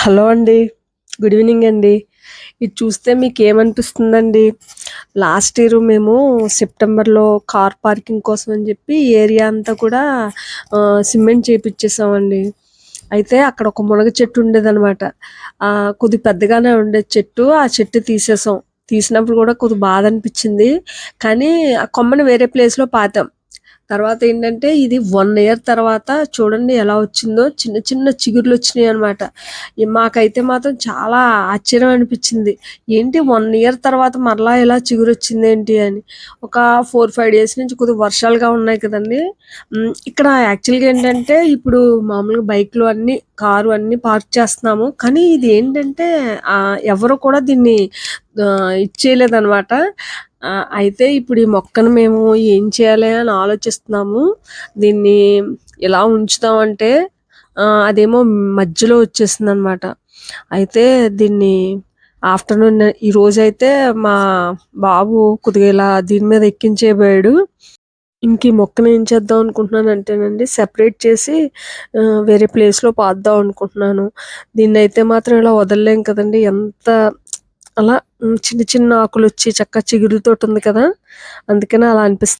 Hello అండి. Good evening అండి. ఇది చూస్తే మీకు ఏమనిపిస్తుందండి లాస్ట్ ఇయర్ మేము సెప్టెంబర్లో కార్ పార్కింగ్ కోసం అని చెప్పి ఏరియా అంతా కూడా సిమెంట్ చేపిచ్చేసామండి. అయితే అక్కడ ఒక మునగ చెట్టు ఉండేదన్నమాట. కొద్ది పెద్దగానే ఉండే చెట్టు. ఆ చెట్టు తీసేసాం. తీసినప్పుడు కూడా కొద్ది బాధ అనిపించింది. కానీ ఆ కొమ్మని వేరే ప్లేస్లో పాతాం. తర్వాత ఏంటంటే ఇది వన్ ఇయర్ తర్వాత చూడండి ఎలా వచ్చిందో. చిన్న చిన్న చిగుర్లు వచ్చినాయి అనమాట మాకైతే మాత్రం చాలా ఆశ్చర్యం అనిపించింది. ఏంటి వన్ ఇయర్ తర్వాత మరలా ఇలా చిగురు వచ్చింది ఏంటి అని. ఒక ఫోర్ ఫైవ్ డేస్ నుంచి కొద్దిగా వర్షాలుగా ఉన్నాయి కదండి. ఇక్కడ యాక్చువల్గా ఏంటంటే ఇప్పుడు మామూలుగా బైక్లు అన్ని కారు అన్ని పార్క్ చేస్తున్నాము. కానీ ఇది ఏంటంటే ఎవరు కూడా దీన్ని ఇచ్చేయలేదన్నమాట. అయితే ఇప్పుడు ఈ మొక్కను మేము ఏం చేయాలి అని ఆలోచిస్తున్నాము. దీన్ని ఎలా ఉంచుతామంటే అదేమో మధ్యలో వచ్చేసింది అనమాట అయితే దీన్ని ఆఫ్టర్నూన్ ఈ రోజు అయితే మా బాబు కొద్దిగా ఇలా దీని మీద ఎక్కించేయబోయాడు. ఇంక ఈ మొక్కను ఏం చేద్దాం అనుకుంటున్నాను అంటేనండి సెపరేట్ చేసి వేరే ప్లేస్లో పాద్దాం అనుకుంటున్నాను. దీన్ని అయితే మాత్రం ఇలా వదలలేం కదండి ఎంత అలా చిన్న చిన్న ఆకులు వచ్చి చక్క చిగురులతోటి ఉంది కదా? అందుకని అలా అనిపిస్తుంది.